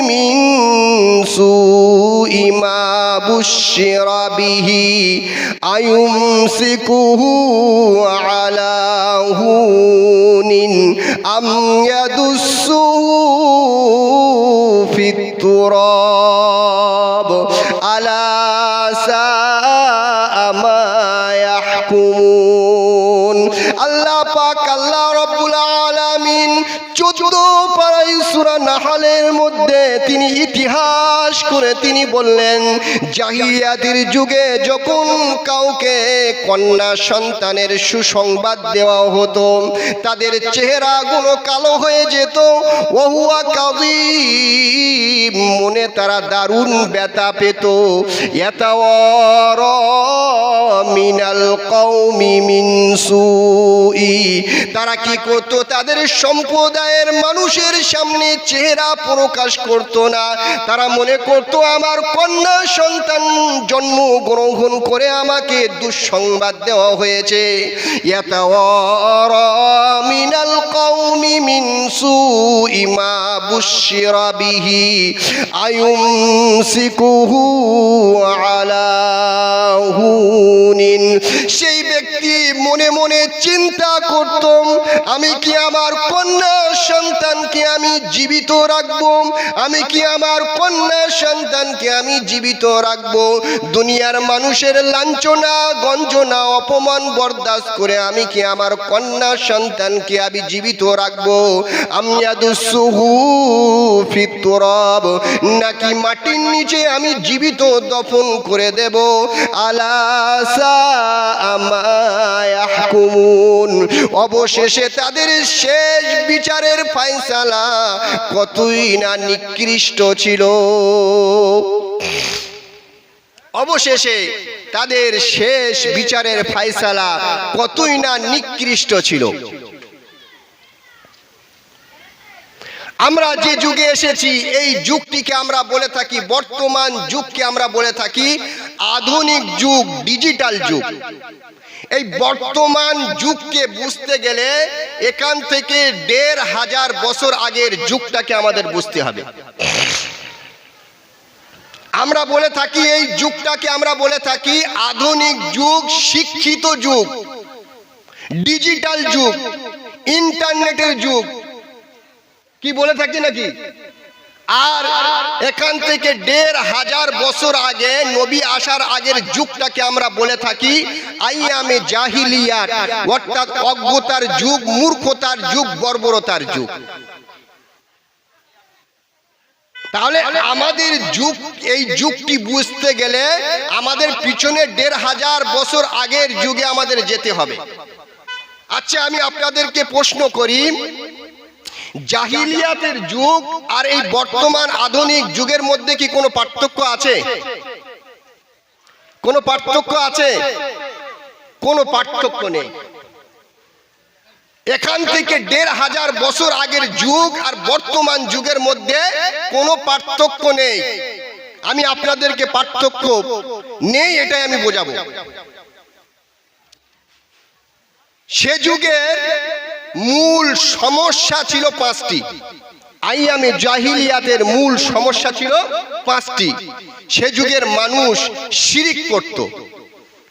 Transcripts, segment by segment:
من سوء ما بشر به أيمسكه على هون أم يدسه في التراب তিনি ইতিহাস করে তিনি বললেন, জাহিয়াদের যুগে যখন কাউকে কন্যা সন্তানের সুসংবাদ দেওয়া হতো, তাদের চেহারাগুলো কালো হয়ে যেত। ওহুয়া কাযীম মনে তারা দারুণ ব্যথা পেত। ইয়াতাওয়ার মিনাল কওমি মিনসুই তারা কি করতো? তাদের সম্প্রদায়ের মানুষের সামনে চেহারা প্রকাশ করত না। তারা মনে করত, আমার কন্যা সন্তান জন্ম গ্রহণ করে আমাকে দুঃসংবাদ দেওয়া হয়েছে। মিনাল কওমি মিন সুই মা বুশিরা বিহি। আয়ুমসিকুহু আলা সেই ব্যক্তি মনে মনে চিন্তা করত, আমি কি আমার কন্যা সন্তানকে আমি জীবিত রাখব? আমি কি আমার কন্যা সন্তানকে আমি জীবিত রাখব? দুনিয়ার মানুষের লাঞ্ছনা, গঞ্জনা, অপমান বরদাস্ত করে আমি কি আমার কন্যা সন্তানকে আমি জীবিত রাখব? আমিয়াদুসুহু ফিতরব নাকি মাটির নিচে আমি জীবিত দফন করে দেব? আলাসা অবশেষে তাদের শেষ বিচারের ফাইসালা কতই না নিকৃষ্ট ছিল। অবশেষে তাদের শেষ বিচারের ফাইসালা কতই না নিকৃষ্ট ছিল। আমরা যে যুগে এসেছি, এই যুগটিকে আমরা বলে থাকি, বর্তমান যুগকে আমরা বলে থাকি আধুনিক যুগ, ডিজিটাল যুগ। এই বর্তমান যুগকে বুঝতে গেলে এখান থেকে দেড় হাজার বছর আগের যুগটাকে আমাদের বুঝতে হবে। আমরা বলে থাকি, এই যুগটাকে আমরা বলে থাকি আধুনিক যুগ, শিক্ষিত যুগ, ডিজিটাল যুগ, ইন্টারনেটের যুগ কি বলে থাকি নাকি? আর এখান থেকে দেড় হাজার বছর আগে, নবী আসার আগের যুগটাকে আমরা বলে থাকি আইয়ামে জাহিলিয়াত, অর্থাৎ অজ্ঞতার যুগ, মূর্খতার যুগ, বর্বরতার যুগ। তাহলে আমাদের যুগ, এই যুগটি বুঝতে গেলে আমাদের পিছনে দেড় হাজার বছর আগের যুগে আমাদের যেতে হবে। আচ্ছা আমি আপনাদেরকে প্রশ্ন করি জাহিলিয়াতের যুগ আর এই বর্তমান আধুনিক যুগের মধ্যে কি কোনো পার্থক্য আছে? কোনো পার্থক্য আছে? কোনো পার্থক্য নেই। এখান থেকে দেড় হাজার বছর আগের যুগ আর বর্তমান যুগের মধ্যে কোনো পার্থক্য নেই। আমি আপনাদেরকে পার্থক্য নেই, এটাই আমি বোঝাবো। সে যুগের মূল সমস্যা ছিল পাঁচটি। আইয়ামে জাহিলিয়াতের মূল সমস্যা ছিল পাঁচটি। সে যুগের মানুষ শিরিক করত।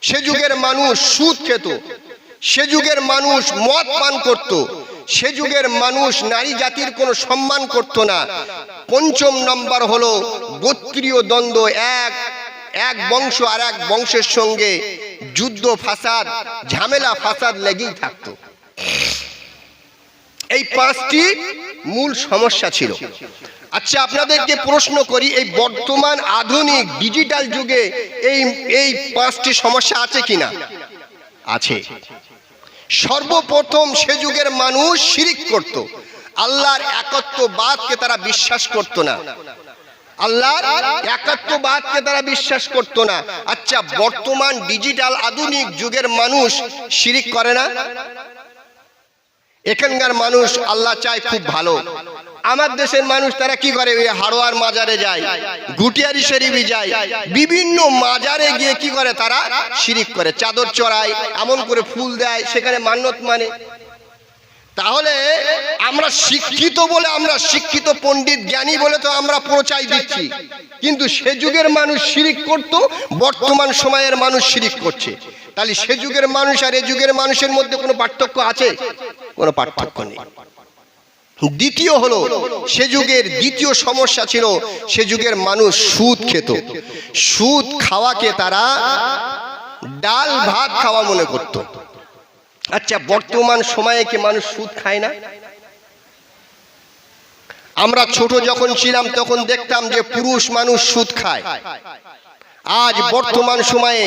সে যুগের মানুষ সুদ খেত। সে যুগের মানুষ মদ পান করত। সে যুগের মানুষ নারী জাতির কোনো সম্মান করত না। পঞ্চম নম্বর হলো গোত্রীয় দ্বন্দ্ব, এক এক বংশ আর এক বংশের সঙ্গে যুদ্ধ, ফাসাদ, ঝামেলা, ফাসাদ লেগেই থাকতো। এই পাঁচটি মূল সমস্যা ছিল। আচ্ছা আপনাদেরকে প্রশ্ন করি, এই বর্তমান আধুনিক ডিজিটাল যুগে এই এই পাঁচটি সমস্যা আছে কিনা? আছে। সর্বপ্রথম সে যুগের মানুষ শিরিক করত। আল্লাহর একত্ববাদকে তারা বিশ্বাস করত না। আল্লাহর একাত্মবাদকে তারা বিশ্বাস করত না। আচ্ছা বর্তমান ডিজিটাল আধুনিক যুগের মানুষ শিরিক করে না? এখানকার মানুষ আল্লাহ চায় খুব ভালো। আমার দেশের মানুষ তারা কি করে? ওই হাড়োয়ার মাজারে যায়, গুটিয়ারি শরীফে যায়, বিভিন্ন মাজারে গিয়ে কি করে তারা শিরিক করে, চাদর চড়ায়, এমন করে ফুল দেয়, সেখানে মান্যত মানে। তাহলে আমরা শিক্ষিত বলে আমরা শিক্ষিত পণ্ডিত জ্ঞানী বলে তো আমরা প্রচাই দিচ্ছি। কিন্তু সে যুগের মানুষ শিরিক করত, বর্তমান সময়ের মানুষ শিরিক করছে। তাহলে সে যুগের মানুষ আর এ যুগের মানুষের মধ্যে কোনো পার্থক্য আছে? কোনো পার্থক্য নেই। দ্বিতীয় হলো, সে যুগের দ্বিতীয় সমস্যা ছিল, সে যুগের মানুষ সুদ খেত। সুদ খাওয়াকে তারা ডাল, ভাত খাওয়া মনে করত। আচ্ছা বর্তমান সময়ে কি মানুষ সুদ খায় না? আমরা ছোট যখন ছিলাম, তখন দেখতাম যে পুরুষ মানুষ সুদ খায়। আজ বর্তমান সময়ে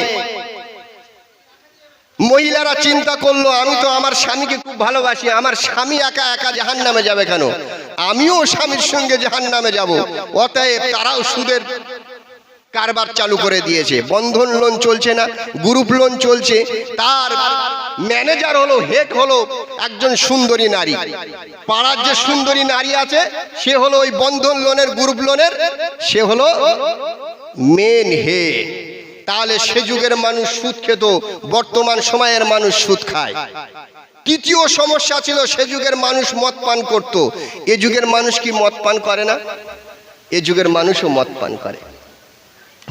মহিলারা চিন্তা করল, আমি তো আমার স্বামীকে খুব ভালোবাসি, আমার স্বামী একা একা জাহান নামে যাবে কেন? আমিও স্বামীর সঙ্গে জাহান নামে যাব, অতএব তারাও সুদের কারবার চালু করে দিয়েছে, বন্ধন লোন চলছে না গ্রুপ লোন চলছে, তার ম্যানেজার হলো হেড হলো একজন সুন্দরী নারী, পাড়ার যে সুন্দরী নারী আছে, সে হলো ওই বন্ধন লোনের গ্রুপ লোনের সে হলো মেন হেড তাহলে সে যুগের মানুষ সুদ খেত, বর্তমান সময়ের মানুষ সুদ খায়। তৃতীয় সমস্যা ছিল, সে যুগের মানুষ মদ পান করত। এ যুগের মানুষ কি মদ পান করে না? এ যুগের মানুষও মদ পান করে।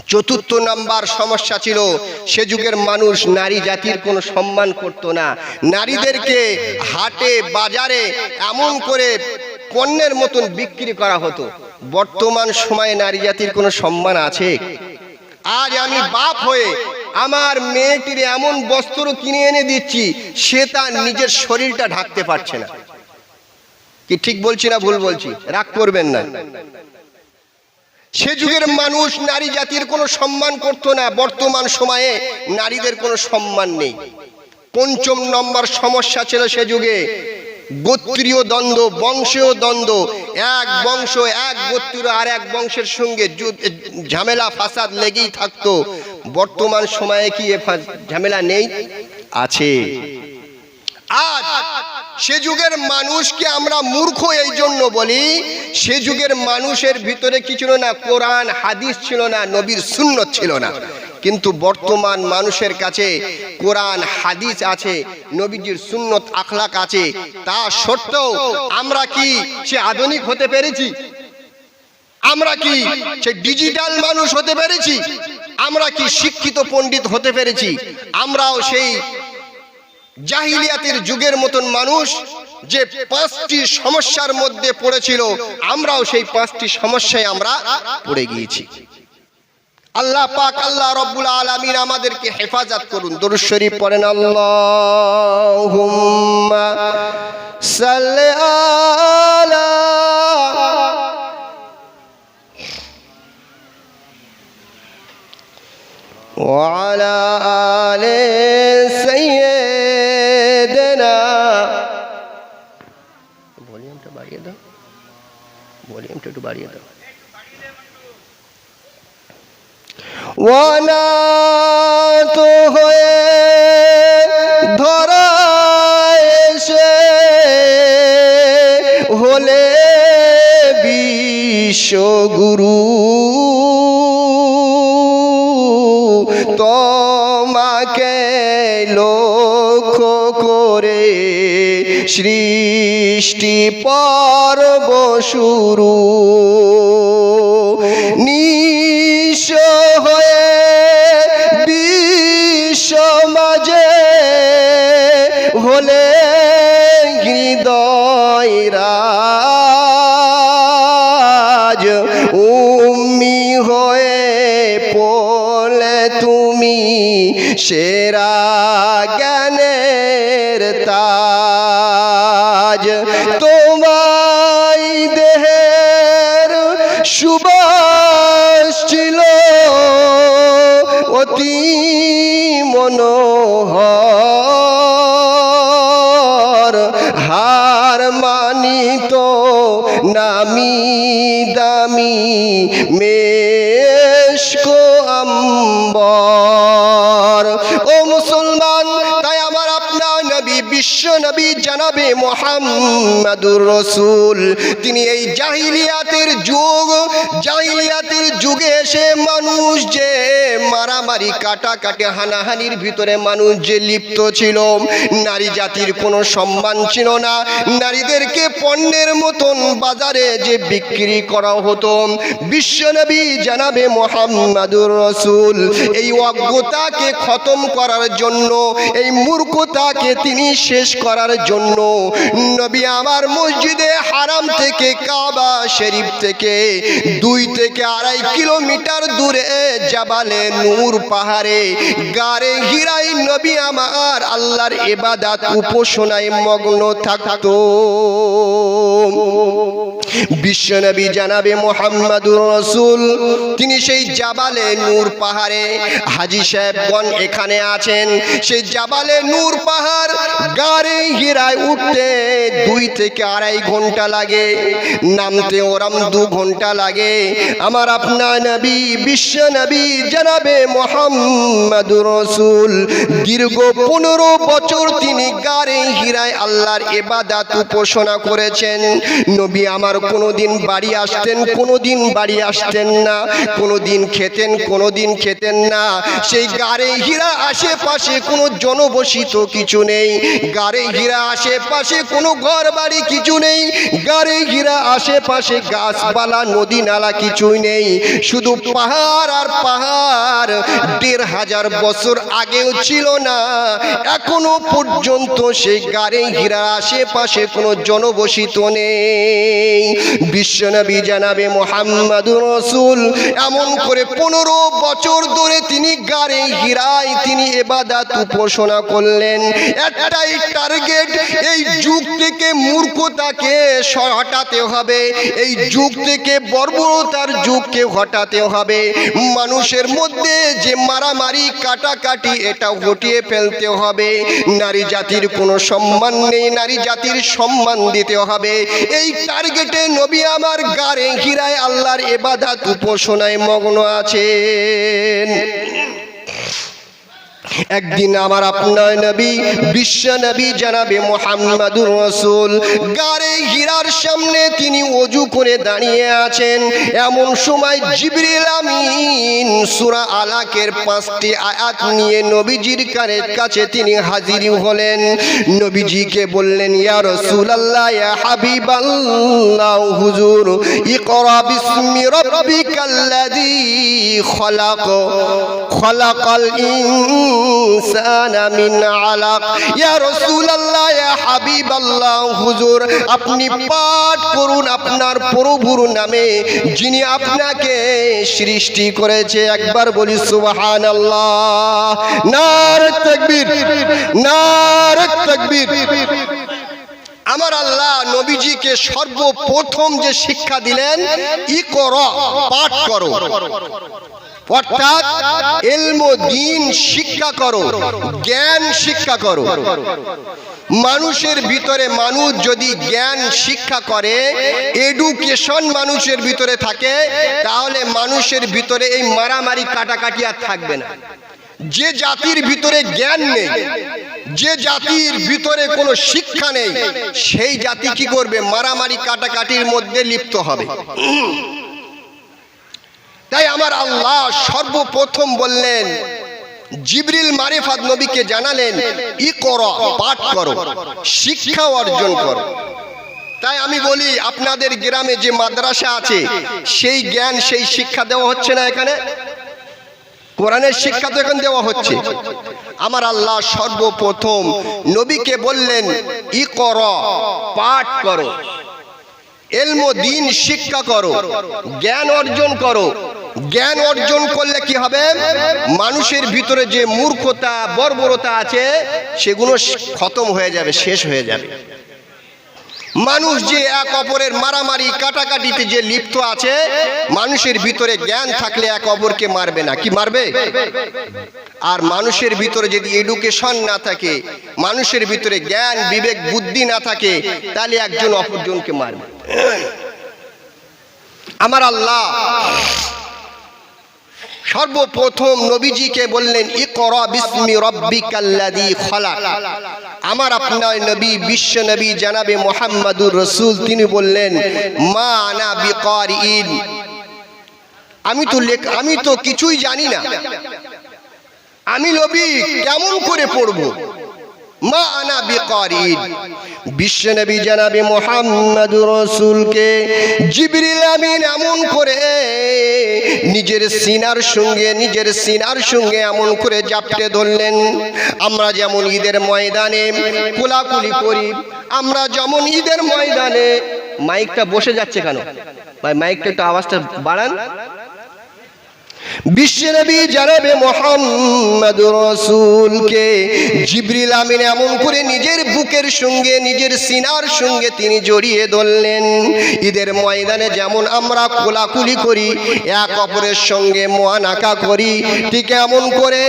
চতুর্থ নাম্বার সমস্যা ছিল, সে যুগের মানুষ নারী জাতির কোনো সম্মান করত না। নারীদেরকে হাটে, বাজারে এমন করে পণ্যের মতন বিক্রি করা হতো। বর্তমান সময়ে নারী জাতির কোনো সম্মান আছে? আজ আমি বাপ হয়ে আমার মেয়েটির এমন বস্ত্র কিনে এনে দিচ্ছি, সে তার নিজের শরীরটা ঢাকতে পারছে না। কি ঠিক বলছি না ভুল বলছি? রাগ করবেন না। সে যুগের মানুষ নারী জাতির কোনো সম্মান করতো না, বর্তমান সময়ে নারীদের কোনো সম্মান নেই। পঞ্চম নম্বর সমস্যা ছিল সে যুগে গোত্রীয় দ্বন্দ্ব, বংশীয় দ্বন্দ্ব, এক বংশ, এক গোত্র আর এক বংশের সঙ্গে ঝামেলা, ফাসাদ লেগেই থাকতো। বর্তমান সময়ে কি এ ঝামেলা নেই? আছে। আজ সে যুগের মানুষকে আমরা মূর্খ এই জন্য বলি, সে যুগের মানুষের ভিতরে কি ছিল না? কোরআন, হাদিস ছিল না, নবীর সুন্নত ছিল না। কিন্তু বর্তমান মানুষের কাছে কোরআন, হাদিস আছে, নবীজির সুন্নত, আখলাক আছে। তা সত্ত্বেও আমরা কি সে আধুনিক হতে পেরেছি? আমরা কি সে ডিজিটাল মানুষ হতে পেরেছি? আমরা কি শিক্ষিত পণ্ডিত হতে পেরেছি? আমরাও সেই জাহিলিয়াতের যুগের মতন মানুষ যে পাঁচটি সমস্যার মধ্যে পড়েছিল, আমরাও সেই পাঁচটি সমস্যায় আমরা পড়ে গিয়েছি। আল্লাহ পাক আল্লাহ রব্বুল আলামিন আমাদেরকে হেফাজত করুন দরুদ শরীফ পড়েন আল্লাহুম্মা সাল্লি আলা وعلى آل سيدنا ভলিউমটা বাড়িয়ে দাও ভলিউমটা একটু বাড়িয়ে দাও অনাথ হয়ে ধরা এসে হলে বিশ্বগুরু। তোমাকে লক্ষ্য করে সৃষ্টি পর্ব শুরু। মনোহর হার মানিত নামি দামি মেশকো আম্বর। ও মুসলমান, তাই আমার আপনার নবী, বিশ্ব নবী জানাবে মোহাম্মদুর রসুল। তিনি এই জাহিলিয়াতের যুগ মোহাম্মদের যুগে এসে মানুষ যে মারামারি, কাটাকাটি, হানাহানির ভিতরে মানুষ যে লিপ্ত ছিল, নারী জাতির কোনো সম্মান ছিল না। নারীদেরকে পণ্যের মতন বাজারে যে বিক্রি করা হতো বিশ্বনবী জানাবে মোহাম্মদুর রসুল। এই অজ্ঞতাকে খতম করার জন্য, এই মূর্খতাকে তিনি শেষ করার জন্য, নবী আমার মসজিদে হারাম থেকে কাবা শরীফ থেকে দুই থেকে আড়াই কিলোমিটার দূরে জাবালে নূর পাহাড়ে, গারে হিরাই নবী আমার আল্লাহর এবাদাত উপাসনায় মগ্ন থাকতো। বিশ্বনবী জানাবে মোহাম্মদুর রসুল, তিনি সেই জাবালে নূর পাহাড়ে, হাজি সাহেবগণ এখানে আছেন, সেই জাবালে নূর পাহাড় গাড়ে হিরায় উঠতে দুই থেকে আড়াই ঘণ্টা লাগে, নামতে ওরাম দু ঘণ্টা লাগে। আমার আপনার নবী, বিশ্ব নবী, জানাবে মোহাম্মদুর রসুল। দীর্ঘ পনেরো বছর তিনি গাড়ে হিরায় আল্লাহর এবাদাত উপাসনা করেছেন। নবী আমার কোনোদিন বাড়ি আসতেন, কোনোদিন বাড়ি আসতেন না, কোনোদিন খেতেন কোনোদিন খেতেন না। সেই গাড়ে হীরা আশেপাশে কোনো জনবসিত কিছু নেই। গাড়ে হীরা আশেপাশে কোনো ঘর বাড়ি কিছু নেই। গাড়ে হীরা আশেপাশে গাছপালা, নদী নালা কিছুই নেই। শুধু পাহাড় আর পাহাড়, দেড় হাজার বছর আগেও ছিল না। এখনও পর্যন্ত সেই গাড়ে হীরা আশেপাশে কোনো জনবসিত নেই। বিশ্বনবী জানাবে মোহাম্মদুর রসুল, এমন করে পনেরো বছর ধরে তিনি গাড়ে হীরায় তিনি এবাদাত উপাসনা করলেন। একটাই টার্গেট, এই যুগ থেকে মূর্খতাকে স- হটাতে হবে। এই যুগ থেকে বর্বরতার যুগকে হটাতে হবে। মানুষের মধ্যে যে মারামারি, কাটাকাটি, এটা ঘটিয়ে ফেলতে হবে। নারী জাতির কোনো সম্মান নেই, নারী জাতির সম্মান দিতে হবে। এই টার্গেটে নবী আমার গাড়ে ঘিরায় আল্লাহর এবাদাত উপাসনায় মগ্ন আছেন। একদিন আমার আপনার নবী, বিশ্ব নবী জানাবে মোহাম্মদুর রসুল। গারে হীরার সামনে তিনি অজু করে দাঁড়িয়ে আছেন। এমন সময় জিবরিল আমিন সুরা আলাকের পাঁচটি আয়াত নিয়ে নবীজির কাছে তিনি হাজির হলেন। নবীজিকে বললেন, ইয়া রাসূলুল্লাহ, ইয়া হাবিবাল্লাহ, হুজুর, ইকরা বিসমি রাব্বিকাল্লাযী খলাক, খলাকাল ইনসানা মিন আলাক। ইয়া রাসূলুল্লাহ, ইয়া হাবিবাল্লাহ, হুজুর, আপনি পাঠ করুন আপনার প্রভুর নামে, যিনি আপনাকে সৃষ্টি করেছে। একবার বলি, সুবহানাল্লাহ। নার তাকবীর নার তাকবীর। আমার আল্লাহ নবীজিকে সর্বপ্রথম যে শিক্ষা দিলেন ই কর পাঠ করো। অর্থাৎ এলম, দিন শিক্ষা করো, জ্ঞান শিক্ষা করো। মানুষের ভিতরে মানুষ যদি জ্ঞান শিক্ষা করে এডুকেশন মানুষের ভিতরে থাকে, তাহলে মানুষের ভিতরে এই মারামারি, কাটাকাটি আর থাকবে না। যে জাতির ভিতরে জ্ঞান নেই, যে জাতির ভিতরে কোনো শিক্ষা নেই, সেই জাতি কি করবে? মারামারি, কাটাকাটির মধ্যে লিপ্ত হবে। তাই আমার আল্লাহ সর্বপ্রথম বললেন, জিবরিল মারিফাত নবীকে জানালেন ই করো পাঠ করো, শিক্ষা অর্জন করো। তাই আমি বলি, আপনাদের গ্রামে যে মাদ্রাসা আছে, সেই জ্ঞান, সেই শিক্ষা দেওয়া হচ্ছে না এখানে? কোরআনের শিক্ষা তো এখন দেওয়া হচ্ছে। আমার আল্লাহ সর্বপ্রথম নবীকে বললেন ই কর পাঠ করো, এলমো দিন শিক্ষা করো, জ্ঞান অর্জন করো জ্ঞান অর্জন করলে কি হবে? মানুষের ভিতরে যে মূর্খতা, বর্বরতা আছে, সেগুলো খতম হয়ে যাবে, শেষ হয়ে যাবে। মানুষ যে এক অপরের মারামারি, কাটাকাটিতে যে লিপ্ত আছে, মানুষের ভিতরে জ্ঞান থাকলে এক অপরকে মারবে না। কি মারবে? আর মানুষের ভিতরে যদি এডুকেশন না থাকে, মানুষের ভিতরে জ্ঞান, বিবেক, বুদ্ধি না থাকে, তাহলে একজন অপরজনকে মারবে। আমার আল্লাহ সর্বপ্রথম নবীজিকে বললেন আমার আপনার নবী, বিশ্ব নবী জানাবে মোহাম্মদুর রসুল, তিনি বললেন, মা আমি তো লেখ, আমি তো কিছুই জানি না। আমি নবী, কেমন করে পড়ব? মা আনা বিকারিন। বিশ্বনবী জানাবে মোহাম্মদ রসুলকে জিবরিল আমিন এমন করে, নিজের সিনার সঙ্গে, নিজের সিনার সঙ্গে এমন করে ধরলেন। আমরা যেমন ঈদের ময়দানে কোলাকুলি করি, আমরা যেমন ঈদের ময়দানে, মাইকটা বসে যাচ্ছে কেন? ভাই, মাইকটা একটু আওয়াজটা বাড়ান। বিশ্বনবী জানাবে মোহাম্মদ রসুলকে। জিবরিল আমিন এমন করে নিজের বুকের সঙ্গে, নিজের সিনার সঙ্গে তিনি জড়িয়ে ধরলেন। ঈদের ময়দানে যেমন আমরা কোলাকুলি করি, এক অপরের সঙ্গে মোয়ানাকা করি, ঠিক এমন করে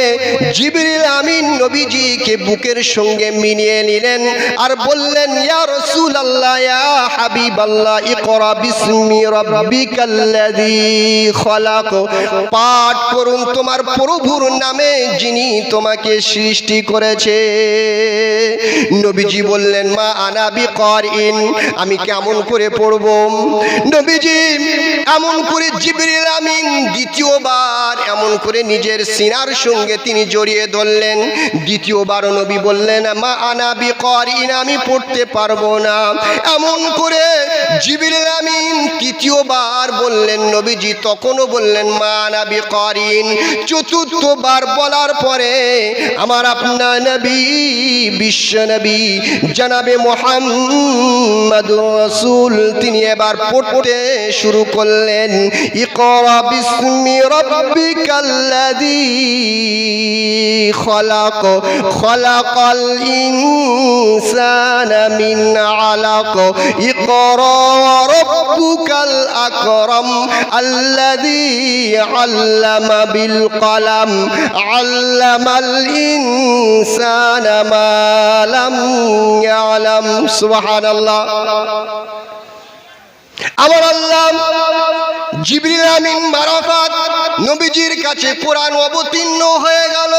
জিবরিল আমিন নবীজিকে বুকের সঙ্গে মিনিয়ে নিলেন আর বললেন, ইয়া রসুল আল্লাহ ইয়া হাবিব আল্লাহ ইকরা বিসমি রাব্বিকাল্লাযী খলাক। পাঠ করুন তোমার প্রভুর নামে যিনি তোমাকে সৃষ্টি করেছে। নবীজি বললেন, মা আনাবি কর ইন আমি কেমন করে পড়ব? নবীজি, এমন করে জিবরিল আমিন দ্বিতীয়বার, এমন করে নিজের সিনার সঙ্গে তিনি জড়িয়ে ধরলেন। দ্বিতীয়বার নবী বললেন, মা আনাবি কর ইন আমি পড়তে পারব না। এমন করে জিবরিল আমিন তৃতীয়বার বললেন, নবীজি তখনও বললেন, মা আনাবি করিন। চতুর্থবার বলার পরে আমার আপনার নবী, বিশ্ব নবী, জানাবে মোহাম্মদ রসুল, তিনি এবার পড়তে শুরু করলেন। ইকরা বিসমি রাব্বিকাল্লাযী আল্লাযী আল্লামা বিল কলাম আল্লামাল ইনসানা মা লাম ইয়ালাম সুবহানাল্লাহ আমার আল্লাহ জিবরিল আমিন মারাফাত নবীজির কাছে কোরআন অবতীর্ণ হয়ে গেল।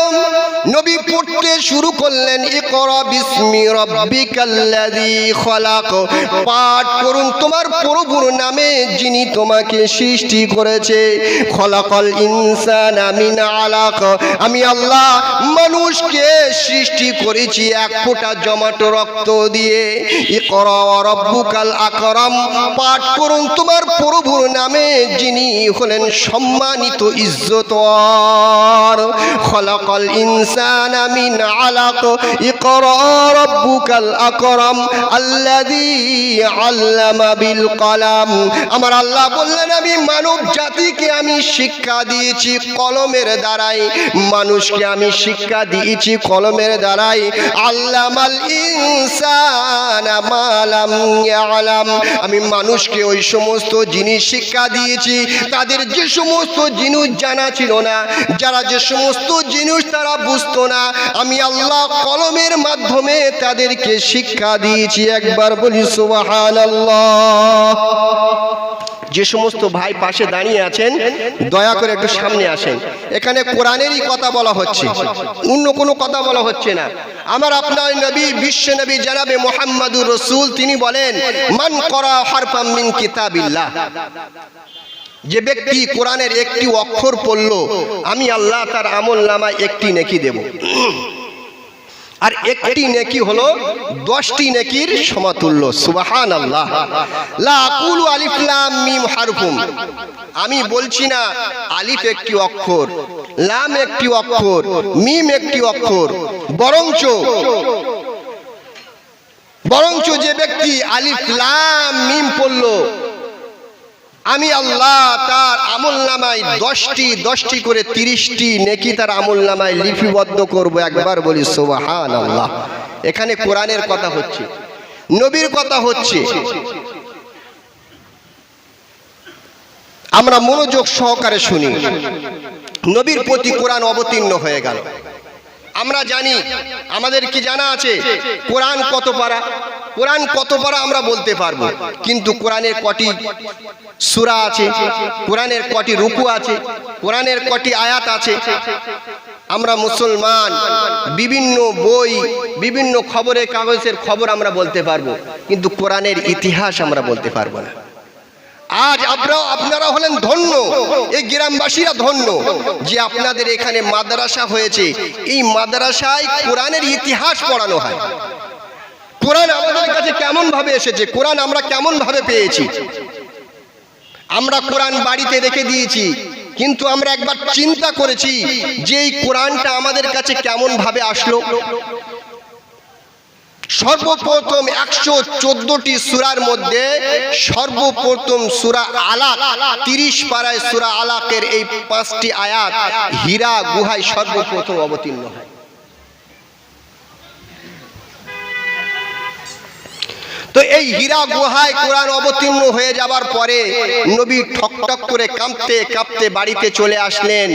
নবী পড়তে শুরু করলেন, ইকরা বিসমি রাব্বিকাল্লাযী পাঠ করুন, তোমার প্রভুর নামে যিনি তোমাকে সৃষ্টি করেছে। খলাকল ইনসান আমিন আলাক। আমি আল্লাহ মানুষকে সৃষ্টি করেছি এক ফোঁটা জমাটো রক্ত দিয়ে। ইকরা রব্বুকাল আকরাম। পাঠ করুন তোমার প্রভুর নামে যিনি হলেন সম্মানিত ইজ্জতর। খলাকল ইনসান আমিন আলাক, ইকরা রব্বুকাল আকরাম কলাম। আমার আল্লাহ বললেন, আমি মানব জাতিকে আমি শিক্ষা দিয়েছি কলমের দ্বারাই। মানুষকে আমি শিক্ষা দিয়েছি কলমের দ্বারাই। আল্লামাল ইনসান মালাম ইয়ালাম। আমি মানুষকে ওই সমস্ত জিনিস শিক্ষা দিয়েছি। তাদের যে সমস্ত জিনিস জানা ছিল না, যারা যে সমস্ত জিনিস তারা বুঝতো না, আমি আল্লাহ কলমের মাধ্যমে তাদেরকে শিক্ষা দিয়েছি। একবার বলি, সুবহানাল্লাহ। যে সমস্ত ভাই পাশে দাঁড়িয়ে আছেন, দয়া করে একটু সামনে আসেন। এখানে কোরআনেরই কথা বলা হচ্ছে। অন্য কোনো কথা বলা হচ্ছে না। আমার আপনার নবী, বিশ্ব নবী জানাবে মোহাম্মদুর রসুল, তিনি বলেন, মান করা হারফাম মিন কিতাবিল্লাহ। যে ব্যক্তি কোরআনের একটি অক্ষর পড়ল, আমি আল্লাহ তার আমল নামায় একটি নেকি দেব। আর একটি নেকি হলো দশটি নেকির সমাতুল্য সুবাহান আল্লাহ লা আকুলু আলিফ মিম আমি বলছি না আলিফ একটি অক্ষর, লাম একটি অক্ষর, মিম একটি অক্ষর, বরঞ্চ বরঞ্চ যে ব্যক্তি আলিফ, লাম, মিম পড়ল আমি আল্লাহ তার আমল নামায় দশটি দশটি করে তিরিশটি নেকি তার আমল নামায় লিপিবদ্ধ করব, একবার বলি সোবাহান আল্লাহ এখানে কোরআনের কথা হচ্ছে, নবীর কথা হচ্ছে। আমরা মনোযোগ সহকারে শুনি। নবীর প্রতি কোরআন অবতীর্ণ হয়ে গেল। আমরা জানি, আমাদের কি জানা আছে? কোরআন কত পারা? কোরআন কত পারা আমরা বলতে পারব? কিন্তু কোরআনের কটি সুরা আছে, কোরআনের কটি রুকু আছে, কোরআনের কটি আয়াত আছে। আমরা মুসলমান, বিভিন্ন বই, বিভিন্ন খবরের কাগজের খবর আমরা বলতে পারব, কিন্তু কোরআনের ইতিহাস আমরা বলতে পারব না। আজ আপনারা আপনারা হলেন ধন্য, এই গ্রামবাসীরা ধন্য যে আপনাদের এখানে মাদ্রাসা হয়েছে। এই মাদ্রাসায় কোরআনের ইতিহাস পড়ানো হয়। কোরআন আমাদের কাছে কেমন ভাবে এসেছে? কোরআন আমরা কেমন ভাবে পেয়েছি? আমরা কোরআন বাড়িতে রেখে দিয়েছি, কিন্তু আমরা একবার চিন্তা করেছি যে এই কোরআনটা আমাদের কাছে কেমন ভাবে আসলো। সর্বপ্রথম একশো চোদ্দটি সুরার মধ্যে সর্বপ্রথম সুরা আলাক, তিরিশ পাড়ায় সুরা আলাকের এই পাঁচটি আয়াত হীরা গুহায় সর্বপ্রথম অবতীর্ণ হয়। তো এই হীরা গুহায় কোরআন অবতীর্ণ হয়ে যাবার পরে নবী ঠকঠক করে কাঁপতে কাঁপতে বাড়িতে চলে আসলেন।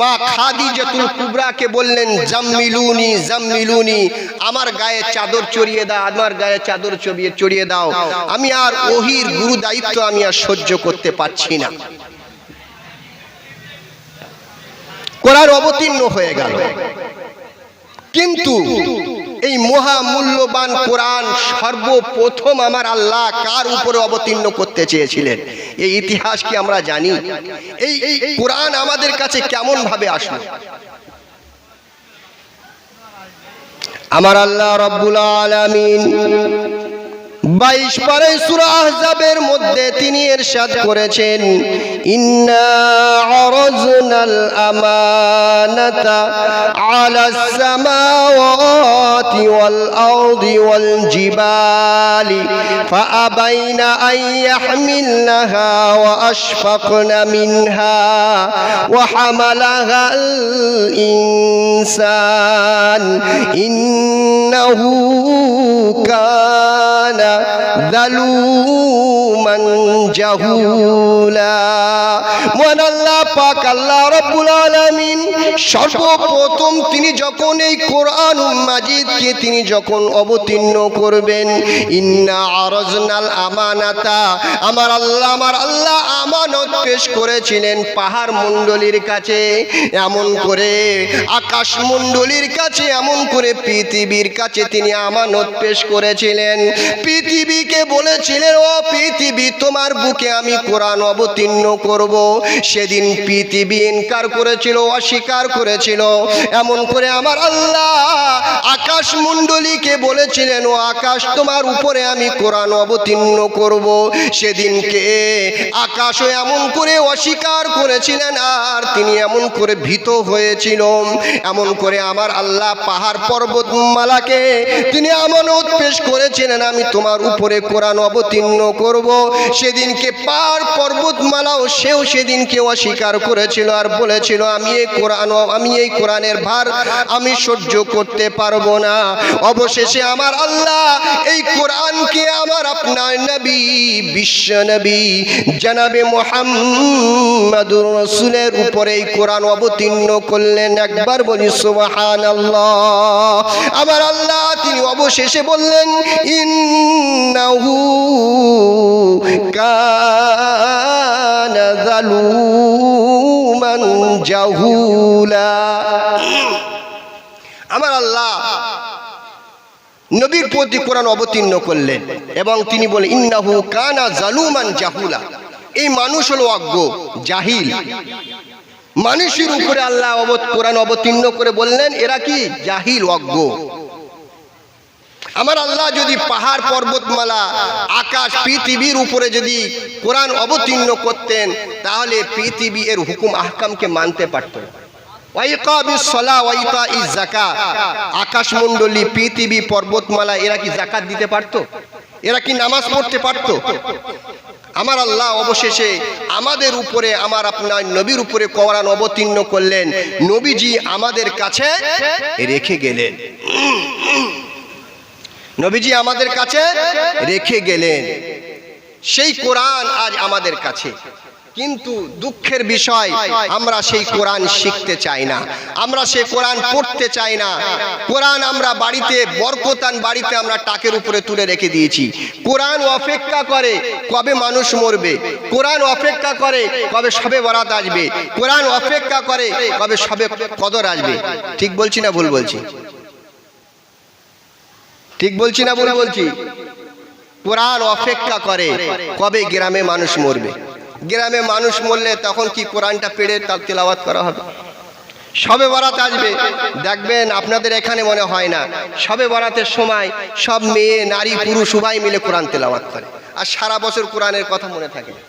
মা খাদি খাদিজাতুল কুবরাকে বললেন জাম্মিলুনি জাম্মিলুনি আমার গায়ে চাদর চড়িয়ে দাও আমার গায়ে চাদর চড়িয়ে চড়িয়ে দাও। আমি আর ওহির গুরু দায়িত্ব আমি আর সহ্য করতে পারছি না। কোরআন অবতীর্ণ হয়ে গেল। কিন্তু এই মহা মূল্যবান কোরআন সর্বপ্রথম আমার আল্লাহ কার উপরে অবতীর্ণ করতে চেয়েছিলেন? এই ইতিহাস কি আমরা জানি? এই এই কোরআন আমাদের কাছে কেমন ভাবে আসলো? আমার আল্লাহ রব্বুল আলামিন বাইশ পারে সূরা আহজাবের মধ্যে তিনি এর এরশাদ করেছেন, ইন্না আরাজনাল আমানাতা মিনহা ইনসান ইন্নাহু কানা জালুমান জাহুলা। মহান আল্লাহ পাক, আল্লাহ রব্বুল আলামিন সর্বপ্রথম তিনি যখন এই কোরআন মাজিদকে তিনি যখন অবতীর্ণ করবেন, ইন্না আরজনাল আমানাতা আমার আল্লাহ আমার আল্লাহ আমানত পেশ করেছিলেন পাহাড় মণ্ডলীর কাছে, এমন করে আকাশ মণ্ডলীর কাছে, এমন করে পৃথিবীর কাছে তিনি আমানত পেশ করেছিলেন। পৃথিবীকে বলেছিলেন ও পৃথিবী, তোমার বুকে আমি কোরআন অবতীর্ণ করব। সেদিন পৃথিবী ইনকার করেছিল, অস্বীকার করেছিল। এমন করে আমার আল্লাহ আকাশ মণ্ডলীকে বলেছিলেন, ও আকাশ, তোমার উপরে আমি কোরআন অবতীর্ণ করব। সেদিনকে আকাশও এমন করে অস্বীকার করেছিলেন, আর তিনি এমন করে ভীত হয়েছিল। এমন করে আমার আল্লাহ পাহাড় পর্বতমালাকে, তিনি আমানত পেশ করেছিলেন, আমি তোমার উপরে কোরআন অবতীর্ণ করব। সেদিনকে পার পর্বতমালাও সেও সেদিনকে অস্বীকার করেছিল আর বলেছিল, আমি এই কোরআন, আমি এই কোরআনের ভার আমি সহ্য করতে পারব না। অবশেষে আমার আল্লাহ এই কোরআনকে আমার আপনার নবী, বিশ্ব নবী, জানাবে মোহাম্মদুর রসুলের উপরে এই কোরআন অবতীর্ণ করলেন। একবার বলি সুবাহান আল্লাহ আমার আল্লাহ তিনি অবশেষে বললেন ইন্নাহু কানা জালুমান জাহুলা আমার আল্লাহ নবীর প্রতি কোরআন অবতীর্ণ করলেন এবং তিনি বলেন, ইন্নাহু কানা জালুমান জাহুলা। এই মানুষ হলো অজ্ঞ, জাহিল। মানুষের উপরে আল্লাহ কোরআন অবতীর্ণ করে বললেন, এরা কি? জাহিল, অজ্ঞ। আমার আল্লাহ যদি পাহাড়, পর্বতমালা, আকাশ, পৃথিবীর উপরে যদি কোরআন অবতীর্ণ করতেন, তাহলে পৃথিবী এর হুকুম, আহকামকে মানতে পারত। আকাশমণ্ডলী, পৃথিবী, পর্বতমালা, এরা কি জাকাত দিতে পারতো? এরা কি নামাজ পড়তে পারতো? আমার আল্লাহ অবশেষে আমাদের উপরে, আমার আপনার নবীর উপরে কোরআন অবতীর্ণ করলেন। নবীজি আমাদের কাছে রেখে গেলেন। নবীজি আমাদের কাছে রেখে গেলেন। সেই কোরআন আজ আমাদের কাছে। কিন্তু দুঃখের বিষয়, আমরা সেই কোরআন শিখতে চাই না। আমরা সেই কোরআন পড়তে চাই না। কোরআন আমরা বাড়িতে, বরকতান বাড়িতে আমরা টাকের উপরে তুলে রেখে দিয়েছি। কোরআন অপেক্ষা করে কবে মানুষ মরবে। কোরআন অপেক্ষা করে কবে সবে বরাত আসবে। কোরআন অপেক্ষা করে কবে সবে কদর আসবে। ঠিক বলছি না ভুল বলছি? ঠিক বলছি না ভুল বলছি? কোরআন অপেক্ষা করে কবে গ্রামে মানুষ মরবে। গ্রামে মানুষ মরলে তখন কি কোরআনটা পেড়ে তার তেলাওয়াত করা হবে? সবে বরাত আসবে। দেখবেন আপনাদের এখানে মনে হয় না, সবে বরাতের সময় সব মেয়ে, নারী, পুরুষ সবাই মিলে কোরআন তেলাওয়াত করে। আর সারা বছর কোরআনের কথা মনে থাকে না।